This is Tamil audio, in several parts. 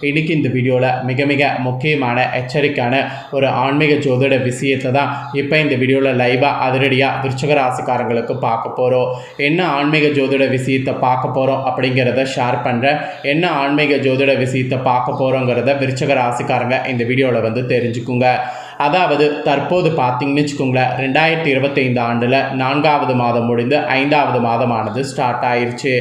இன்னைக்கு இந்த வீடியோவில் மிக மிக முக்கியமான எச்சரிக்கையான ஒரு ஆன்மீக ஜோதிட விஷயத்தை தான் இப்போ இந்த வீடியோவில் லைவாக அதிரடியாக விருச்சக ராசிக்காரங்களுக்கு பார்க்க போகிறோம் என்ன ஆன்மீக ஜோதிட விஷயத்தை பார்க்க போகிறோம் அப்படிங்கிறத ஷேர் பண்ணுறேன் என்ன ஆன்மீக ஜோதிட விஷயத்தை பார்க்க போகிறோங்கிறத விருச்சக ராசிக்காரங்க இந்த வீடியோவில் வந்து தெரிஞ்சுக்குங்க. அதாவது தற்போது பார்த்தீங்கன்னு வச்சுக்கோங்களேன் ரெண்டாயிரத்தி இருபத்தைந்து ஆண்டில் நான்காவது மாதம் முடிந்து ஐந்தாவது மாதமானது ஸ்டார்ட் ஆயிடுச்சு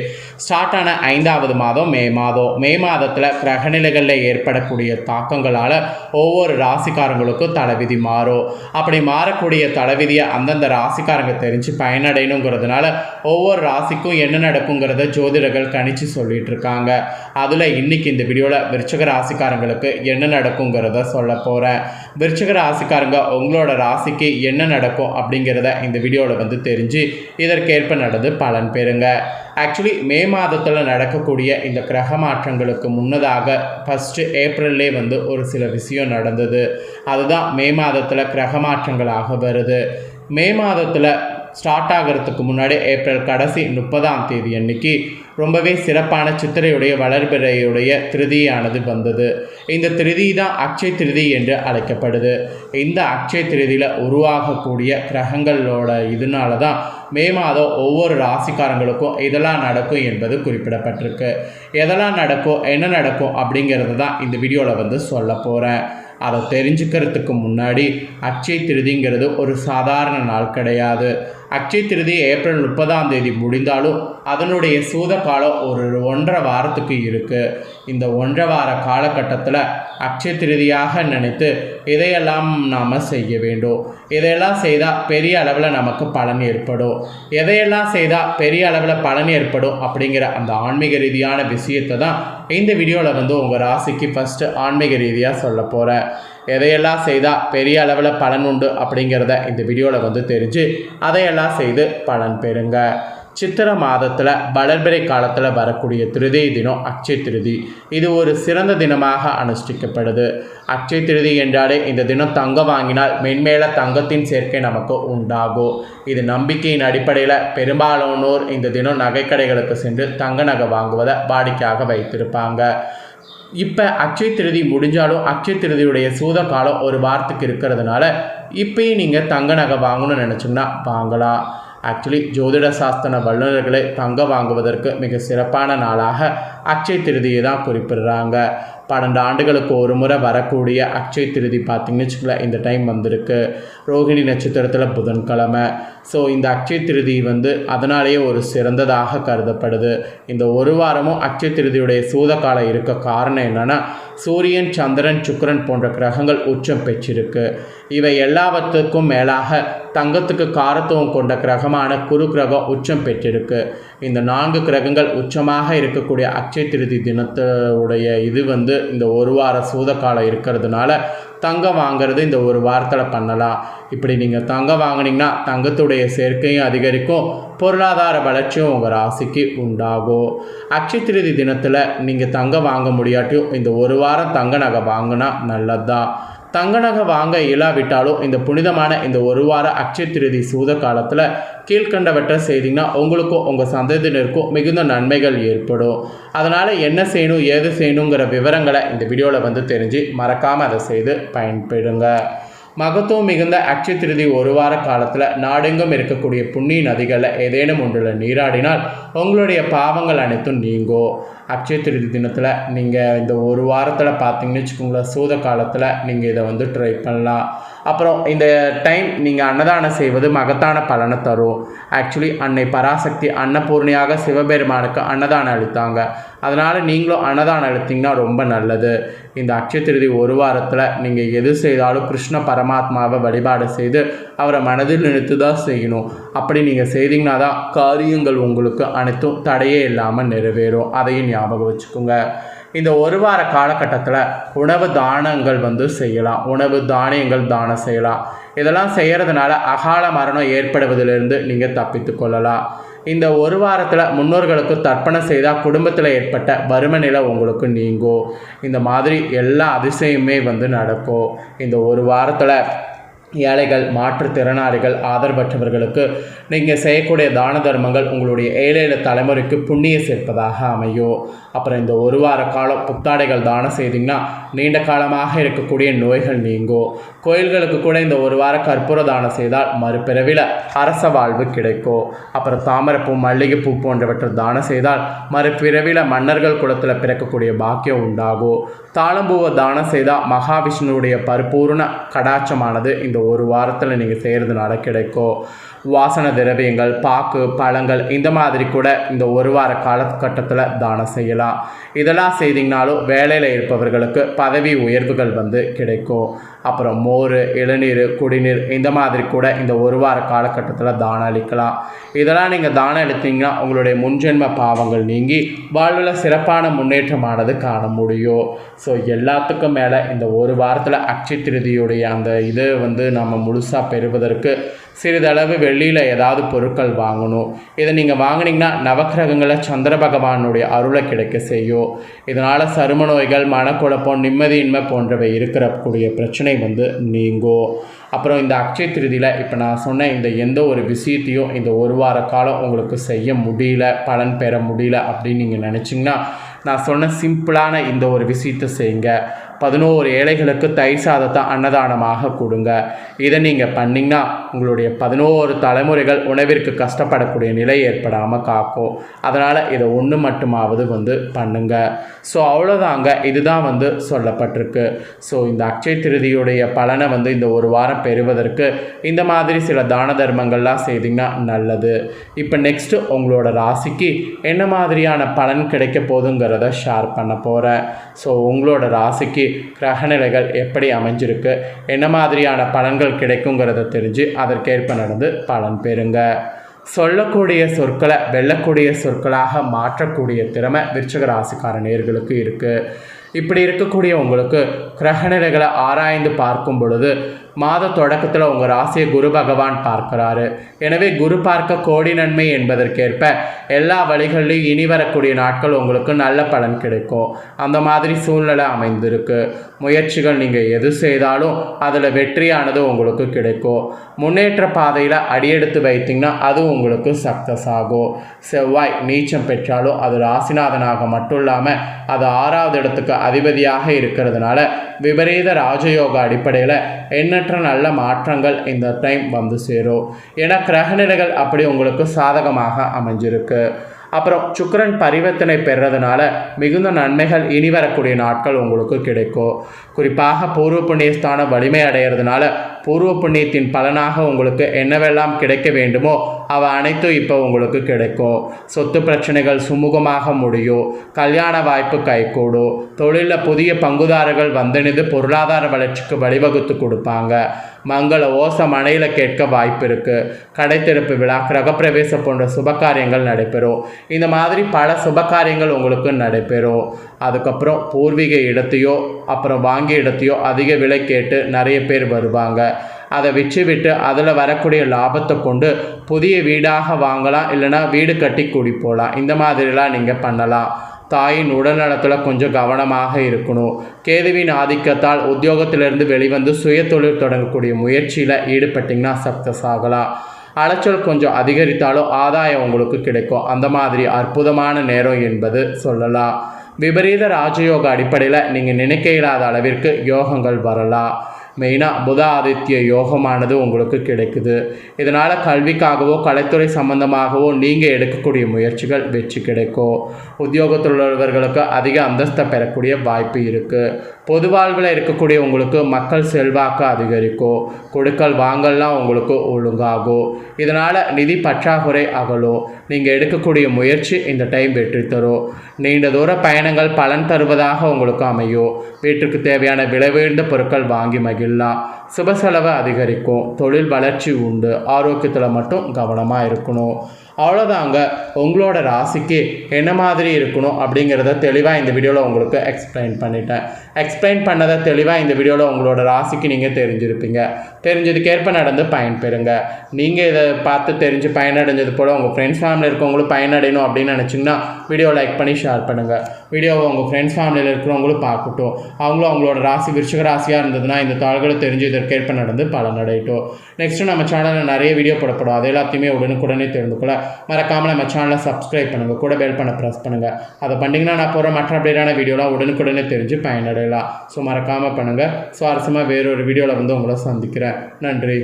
ஸ்டார்ட் ஆன ஐந்தாவது மாதம் மே மாதம். மே மாதத்தில் கிரகநிலைகளில் ஏற்படக்கூடிய தாக்கங்களால் ஒவ்வொரு ராசிக்காரங்களுக்கும் தலைவிதி மாறும். அப்படி மாறக்கூடிய தலைவிதியை அந்தந்த ராசிக்காரங்க தெரிஞ்சு பயனடையணுங்கிறதுனால ஒவ்வொரு ராசிக்கும் என்ன நடக்குங்கிறத ஜோதிடர்கள் கணிச்சு சொல்லிட்டு இருக்காங்க. அதில் இன்னைக்கு இந்த வீடியோவில் விருச்சக ராசிக்காரங்களுக்கு என்ன நடக்குங்கிறத சொல்ல போகிறேன் விருச்சக ராசிக்காரங்க உங்களோட ராசிக்கு என்ன நடக்கும் அப்படிங்கிறத இந்த வீடியோவில் வந்து தெரிஞ்சு இதற்கேற்ப நடந்து பலன் பெறுங்க. ஆக்சுவலி மே மாதத்தில் நடக்கக்கூடிய இந்த கிரக மாற்றங்களுக்கு முன்னதாக ஃபஸ்ட்டு ஏப்ரல்லே வந்து ஒரு சில விஷயம் நடந்தது. அதுதான் மே மாதத்தில் கிரக மாற்றங்களாக வருது. மே மாதத்தில் ஸ்டார்ட் ஆகிறதுக்கு முன்னாடி ஏப்ரல் கடைசி முப்பதாம் தேதி அன்னைக்கு ரொம்பவே சிறப்பான சித்திரையுடைய வளர்பிறையுடைய திருதியானது வந்தது. இந்த திருதி தான் அக்ஷய திருதி என்று அழைக்கப்படுது. இந்த அக்ஷய திருதியில் உருவாகக்கூடிய கிரகங்களோட இதனால தான் மே மாதம் ஒவ்வொரு ராசிக்காரங்களுக்கும் இதெல்லாம் நடக்கும் என்பது குறிப்பிடப்பட்டிருக்கு. எதெல்லாம் நடக்கும் என்ன நடக்கும் அப்படிங்கிறது தான் இந்த வீடியோவில் வந்து சொல்ல போகிறேன் அதை தெரிஞ்சுக்கிறதுக்கு முன்னாடி அக்ஷய திருதிங்கிறது ஒரு சாதாரண நாள் கிடையாது. அக்ஷய திருதி ஏப்ரல் முப்பதாம் தேதி முடிந்தாலும் அதனுடைய சூத காலம் ஒரு ஒன்றரை வாரத்துக்கு இருக்குது இந்த ஒன்றரை வார காலகட்டத்தில் அக்ஷய திருதியாக நினைத்து இதையெல்லாம் நாம் செய்ய வேண்டும். இதையெல்லாம் செய்தால் பெரிய அளவில் நமக்கு பலன் ஏற்படும். எதையெல்லாம் செய்தால் பெரிய அளவில் பலன் ஏற்படும் அப்படிங்கிற அந்த ஆன்மீக ரீதியான விஷயத்தை தான் இந்த வீடியோவில் வந்து உங்கள் ராசிக்கு ஃபஸ்ட்டு ஆன்மீக ரீதியாக சொல்ல போகிறேன் எதையெல்லாம் செய்தால் பெரிய அளவில் பலன் உண்டு அப்படிங்கிறத இந்த வீடியோவில் வந்து தெரிஞ்சு அதையெல்லாம் செய்து பலன் பெறுங்க. சித்திர மாதத்தில் வளர்பிறை காலத்தில் வரக்கூடிய திருதி தினம் அக்ஷய திருதி. இது ஒரு சிறந்த தினமாக அனுஷ்டிக்கப்படுது. அக்ஷய திருதி என்றாலே இந்த தினம் தங்கம் வாங்கினால் மென்மேல தங்கத்தின் சேர்க்கை நமக்கு உண்டாகும். இது நம்பிக்கையின் அடிப்படையில் பெரும்பாலானோர் இந்த தினம் நகைக்கடைகளுக்கு சென்று தங்க நகை வாங்குவதை வாடிக்கையாக வைத்திருப்பாங்க. இப்போ அக்ஷய திருதி முடிஞ்சாலும் அக்ஷய திருதியுடைய சூத காலம் ஒரு வாரத்துக்கு இருக்கிறதுனால இப்பயும் நீங்கள் தங்க நகை வாங்கணும்னு நினச்சிங்கன்னா வாங்கலாம் ஆக்சுவலி ஜோதிட சாஸ்திர வல்லுநர்களை தங்க வாங்குவதற்கு மிக சிறப்பான நாளாக அக்ஷய திருதியை தான் குறிப்பிடுறாங்க. பன்னெண்டு ஆண்டுகளுக்கு ஒரு முறை வரக்கூடிய அக்ஷய திருதி பார்த்திங்கன்னு வச்சுக்கல இந்த டைம் வந்திருக்கு. ரோகிணி நட்சத்திரத்தில் புதன்கிழமை ஸோ இந்த அக்ஷய திருதி வந்து அதனாலேயே ஒரு சிறந்ததாக கருதப்படுது. இந்த ஒரு வாரமும் அக்ஷய திருதியுடைய சூதகாலம் இருக்க காரணம் என்னென்னா சூரியன் சந்திரன் சுக்கரன் போன்ற கிரகங்கள் உச்சம் பெற்றிருக்கு. இவை எல்லாவற்றுக்கும் மேலாக தங்கத்துக்கு காரத்துவம் கொண்ட கிரகமான குரு கிரகம் உச்சம் பெற்றிருக்கு. இந்த நான்கு கிரகங்கள் உச்சமாக இருக்கக்கூடிய அக்ஷய திருதி தினத்துடைய இது வந்து இந்த ஒரு வார சூதகாலம் இருக்கிறதுனால தங்கம் வாங்கிறது இந்த ஒரு வாரத்தில் பண்ணலாம். இப்படி நீங்கள் தங்கம் வாங்கினீங்கன்னா தங்கத்துடைய சேர்க்கையும் அதிகரிக்கும் பொருளாதார வளர்ச்சியும் உங்கள் ராசிக்கு உண்டாகும். அக்ஷய திருதி தினத்தில் நீங்கள் தங்கம் வாங்க முடியாட்டியும் இந்த ஒரு வாரம் தங்க நகை வாங்கினா நல்லது தான் தங்க நகை வாங்க இயலாவிட்டாலும் இந்த புனிதமான இந்த ஒரு வார அக்ஷய திருதி சூத காலத்தில் கீழ்கண்டவற்றை செய்தீங்கன்னா உங்களுக்கும் உங்கள் சந்ததியினருக்கும் மிகுந்த நன்மைகள் ஏற்படும். அதனால் என்ன செய்யணும் ஏது செய்யணுங்கிற விவரங்களை இந்த வீடியோவில் வந்து தெரிஞ்சு மறக்காமல் அதை செய்து பயன்பெறுங்க. மகத்துவம் மிகுந்த அக்ஷய திருதி ஒரு வார காலத்தில் நாடெங்கும் இருக்கக்கூடிய புண்ணிய நதிகளில் ஏதேனும் ஒன்றில் நீராடினால் உங்களுடைய பாவங்கள் அனைத்தும் நீங்கும் அக்ஷய திருதி தினத்தில் நீங்கள் இந்த ஒரு வாரத்தில் பார்த்தீங்கன்னு வச்சுக்கோங்களேன் சூத காலத்தில் நீங்கள் இதை வந்து ட்ரை பண்ணலாம். அப்புறம் இந்த டைம் நீங்கள் அன்னதானம் செய்வது மகத்தான பலனை தரும். ஆக்சுவலி அன்னை பராசக்தி அன்னபூர்ணியாக சிவபெருமானுக்கு அன்னதானம் அளித்தாங்க. அதனால் நீங்களும் அன்னதானம் அளித்தீங்கன்னா ரொம்ப நல்லது. இந்த அக்ஷய திருதி ஒரு வாரத்தில் நீங்கள் எது செய்தாலும் கிருஷ்ண பரமாத்மாவை வழிபாடு செய்து அவரை மனதில் நினைத்து தான் செய்யணும். அப்படி நீங்கள் செய்தீங்கன்னா தான் காரியங்கள் உங்களுக்கு அனைத்தும் தடையே இல்லாமல் நிறைவேறும். அதையும் ஞாபகம் வச்சுக்கோங்க. இந்த ஒரு வார காலகட்டத்தில் உணவு தானங்கள் வந்து செய்யலாம். உணவு தானியங்கள் தானம் செய்யலாம். இதெல்லாம் செய்கிறதுனால அகால மரணம் ஏற்படுவதிலிருந்து நீங்கள் தப்பித்து கொள்ளலாம். இந்த ஒரு வாரத்தில் முன்னோர்களுக்கு தர்ப்பணம் செய்தால் குடும்பத்தில் ஏற்பட்ட வறுமை நிலை உங்களுக்கு நீங்கும். இந்த மாதிரி எல்லா அதிசயமே வந்து நடக்கும். இந்த ஒரு வாரத்தில் ஏழைகள் மாற்றுத்திறனாளிகள் ஆதரவற்றவர்களுக்கு நீங்கள் செய்யக்கூடிய தான தர்மங்கள் உங்களுடைய ஏழை தலைமுறைக்கு புண்ணிய சேர்ப்பதாக அமையும். அப்புறம் இந்த ஒரு வார காலம் புத்தாடைகள் தானம் செய்தீங்கன்னா நீண்ட காலமாக இருக்கக்கூடிய நோய்கள் நீங்கும். கோயில்களுக்கு கூட இந்த ஒரு வார கற்பூர தானம் செய்தால் மறுபிறவில அரச வாழ்வு கிடைக்கும். அப்புறம் தாமரைப்பூ மல்லிகைப்பூ போன்றவற்றை தானம் செய்தால் மறுபிறவில மன்னர்கள் குலத்தில் பிறக்கக்கூடிய பாக்கியம் உண்டாகும். தாளம்பூவை தானம் செய்தால் மகாவிஷ்ணுடைய பரிபூர்ண கடாட்சமானது இந்த இந்த ஒரு வாரத்தில் நீங்கள் செய்கிறதுனால கிடைக்கும் வாசன திரவியங்கள் பாக்கு பழங்கள் இந்த மாதிரி கூட இந்த ஒரு வார காலகட்டத்தில் தானம் செய்யலாம். இதெல்லாம் செய்தீங்கனாலும் வேலையில் இருப்பவர்களுக்கு பதவி உயர்வுகள் வந்து கிடைக்கும். அப்புறம் மோர் இளநீர் குடிநீர் இந்த மாதிரி கூட இந்த ஒரு வார காலகட்டத்தில் தானம் அளிக்கலாம். இதெல்லாம் நீங்கள் தானம் அளித்தீங்கன்னா உங்களுடைய முன்ஜென்ம பாவங்கள் நீங்கி வாழ்வில் சிறப்பான முன்னேற்றமானது காண முடியும். ஸோ எல்லாத்துக்கும் மேலே இந்த ஒரு வாரத்தில் அக்ஷய திருதியுடைய அந்த இது வந்து நம்ம முழுசாக பெறுவதற்கு சிறிதளவு வெளியில் ஏதாவது பொருட்கள் வாங்கணும். இதை நீங்கள் வாங்கினீங்கன்னா நவக்கிரகங்களை சந்திர பகவானுடைய அருளை கிடைக்க செய்யும். இதனால் சரும நோய்கள் மனக்குழப்பம் நிம்மதியின்மை போன்றவை இருக்கிறக்கூடிய பிரச்சனை வந்து நீங்கும். அப்புறம் இந்த அக்ஷய திருதியில் இப்போ நான் சொன்ன இந்த எந்த ஒரு விஷயத்தையும் இந்த ஒரு வார காலம் உங்களுக்கு செய்ய முடியல பலன் பெற முடியல அப்படின்னு நீங்கள் நினச்சிங்கன்னா நான் சொன்ன சிம்பிளான இந்த ஒரு விஷயத்தை செய்யுங்க பதினோரு ஏழைகளுக்கு தயிர் சாதத்தை அன்னதானமாக கொடுங்க. இதை நீங்கள் பண்ணிங்கன்னா உங்களுடைய பதினோரு தலைமுறைகள் உணவிற்கு கஷ்டப்படக்கூடிய நிலை ஏற்படாமல் காக்கும். அதனால் இதை ஒன்று மட்டுமாவது வந்து பண்ணுங்க. ஸோ அவ்வளோதாங்க இதுதான் வந்து சொல்லப்பட்டிருக்கு. ஸோ இந்த அக்ஷய திருதியுடைய பலனை வந்து இந்த ஒரு வாரம் பெறுவதற்கு இந்த மாதிரி சில தான தர்மங்கள்லாம் செய்தீங்கன்னா நல்லது. இப்போ நெக்ஸ்ட்டு உங்களோட ராசிக்கு என்ன மாதிரியான பலன் கிடைக்க போதுங்கிறத ஷேர் பண்ண போகிறேன் ஸோ உங்களோட ராசிக்கு கிரகநிலைகள் எப்படி அமைஞ்சிருக்கு என்ன மாதிரியான பலன்கள் கிடைக்குங்கிறத தெரிஞ்சு அதற்கேற்ப நடந்து பலன் பெறுங்க. சொல்லக்கூடிய சொற்களை வெல்லக்கூடிய சொற்களாக மாற்றக்கூடிய திறமை விருச்சக ராசிக்கார நேர்களுக்கு இருக்குது இப்படி இருக்கக்கூடிய உங்களுக்கு கிரகநிலைகளை ஆராய்ந்து பார்க்கும் பொழுது மாத தொடக்கத்தில் உங்கள் ராசியை குரு பகவான் பார்க்கிறாரு. எனவே குரு பார்க்க கோடி நன்மை என்பதற்கேற்ப எல்லா வழிகளிலும் இனி வரக்கூடிய நாட்கள் உங்களுக்கு நல்ல பலன் கிடைக்கும். அந்த மாதிரி சூழ்நிலை அமைந்திருக்கு. முயற்சிகள் நீங்கள் எது செய்தாலும் அதில் வெற்றியானது உங்களுக்கு கிடைக்கும். முன்னேற்ற பாதையில் அடியெடுத்து வைத்தீங்கன்னா அது உங்களுக்கு சக்ஸஸ் ஆகும். செவ்வாய் நீச்சம் பெற்றாலும் அது ராசிநாதனாக மட்டும் இல்லாமல் அது ஆறாவது இடத்துக்கு அதிபதியாக இருக்கிறதுனால விபரீத ராஜயோக அடிப்படையில் என்ன எண்ணற்ற நல்ல மாற்றங்கள் இந்த டைம் வந்து சேரும். ஏன்னா கிரகநிலைகள் அப்படி உங்களுக்கு சாதகமாக அமைஞ்சிருக்கு. அப்புறம் சுக்கரன் பரிவர்த்தனை பெறதுனால மிகுந்த நன்மைகள் இனி வரக்கூடிய நாட்கள் உங்களுக்கு கிடைக்கும். குறிப்பாக பூர்வ புண்ணியஸ்தானம் வலிமை அடைகிறதுனால பூர்வ புண்ணியத்தின் பலனாக உங்களுக்கு என்னவெல்லாம் கிடைக்க வேண்டுமோ அவை அனைத்தும் இப்போ உங்களுக்கு கிடைக்கும். சொத்து பிரச்சனைகள் சுமூகமாக முடியும். கல்யாண வாய்ப்பு கைகூடும். தொழிலில் புதிய பங்குதாரர்கள் வந்தணிந்து பொருளாதார வளர்ச்சிக்கு வழிவகுத்து கொடுப்பாங்க. மங்கள ஓச மனையில் கேட்க வாய்ப்பு இருக்குது கடைத்திறப்பு விழா கிரகப்பிரவேசம் போன்ற சுபகாரியங்கள் நடைபெறும். இந்த மாதிரி பல சுபகாரியங்கள் உங்களுக்கு நடைபெறும். அதுக்கப்புறம் பூர்வீக இடத்தையோ அப்புறம் வாங்கிய இடத்தையோ அதிக விலை கேட்டு நிறைய பேர் வருவாங்க. அதை விற்று விட்டு அதில் வரக்கூடிய லாபத்தை கொண்டு புதிய வீடாக வாங்கலாம் இல்லைன்னா வீடு கட்டி கூடி போகலாம். இந்த மாதிரிலாம் நீங்கள் பண்ணலாம். தாயின் உடல்நலத்தில் கொஞ்சம் கவனமாக இருக்கணும். கேதுவின் ஆதிக்கத்தால் உத்தியோகத்திலிருந்து வெளிவந்து சுய தொழில் தொடங்கக்கூடிய முயற்சியில் ஈடுபட்டிங்கன்னா சக்ஸஸ் ஆகலாம். அலைச்சல் கொஞ்சம் அதிகரித்தாலும் ஆதாயம் உங்களுக்கு கிடைக்கும். அந்த மாதிரி அற்புதமான நேரம் என்பது சொல்லலாம். விபரீத ராஜயோக அடிப்படையில் நீங்கள் நினைக்க இல்லாத அளவிற்கு யோகங்கள் வரலாம். மெயினாக புதாதித்ய யோகமானது உங்களுக்கு கிடைக்குது. இதனால் கல்விக்காகவோ கலைத்துறை சம்பந்தமாகவோ நீங்கள் எடுக்கக்கூடிய முயற்சிகள் வெற்றி கிடைக்கும். உத்தியோகத்தில் உள்ளவர்களுக்கு அதிக அந்தஸ்தை பெறக்கூடிய வாய்ப்பு இருக்குது பொது வாழ்வில் இருக்கக்கூடிய உங்களுக்கு மக்கள் செல்வாக்கு அதிகரிக்கும். கொடுக்கல் வாங்கல்லாம் உங்களுக்கு ஒழுங்காகும். இதனால் நிதி பற்றாக்குறை அகலும். நீங்கள் எடுக்கக்கூடிய முயற்சி இந்த டைம் வெற்றி தரும். நீண்ட தூர பயணங்கள் பலன் தருவதாக உங்களுக்கு அமையும். வீட்டுக்கு தேவையான விலை உயர்ந்த பொருட்கள் வாங்கி இல்லா சுப செலவு அதிகரிக்கும் தொழில் வளர்ச்சி உண்டு ஆரோக்கியத்தில் மட்டும் கவனமாக இருக்கணும். அவ்வளோதாங்க உங்களோட ராசிக்கு என்ன மாதிரி இருக்கணும் அப்படிங்கிறத தெளிவாக இந்த வீடியோவில் உங்களுக்கு எக்ஸ்பிளைன் பண்ணிட்டேன். எக்ஸ்பிளைன் பண்ணதை தெளிவாக இந்த வீடியோவில் உங்களோட ராசிக்கு நீங்கள் தெரிஞ்சிருப்பீங்க. தெரிஞ்சதுக்கேற்ப நடந்து பயன்பெறுங்க. நீங்கள் இதை பார்த்து தெரிஞ்சு பயனடைஞ்சது போல் உங்கள் ஃப்ரெண்ட்ஸ் ஃபேமிலி இருக்கவங்களும் பயனடையணும் அப்படின்னு நினச்சிங்கன்னா வீடியோ லைக் பண்ணி ஷேர் பண்ணுங்கள் வீடியோவை உங்கள் ஃப்ரெண்ட்ஸ் ஃபேமிலியில் இருக்கிறவங்களும் பார்க்கட்டும். அவங்களும் அவங்களோட ராசி விருச்சிக ராசியாக இருந்ததுன்னா இந்த தாள்களை தெரிஞ்சு இதற்கேற்ப நடந்து பலனடையட்டும். நெக்ஸ்ட்டு நம்ம சேனலில் நிறைய வீடியோ போடப்படும். அது எல்லாத்தையுமே உடனுக்குடனே தெரிந்து கொள்ள மறக்காமல் நம்ம சேனலை சப்ஸ்கிரைப் பண்ணுங்கள் கூட பெல் பண்ண ப்ரெஸ் பண்ணுங்கள் அதை பண்ணிங்கன்னா நான் போகிற மற்ற அப்டேட்டான வீடியோலாம் உடனுக்குடனே தெரிஞ்சு பயனடையலாம். ஸோ மறக்காமல் பண்ணுங்கள் சுவாரஸ்யமாக வேறொரு வீடியோவில் வந்து உங்களை சந்திக்கிறேன். நன்றி.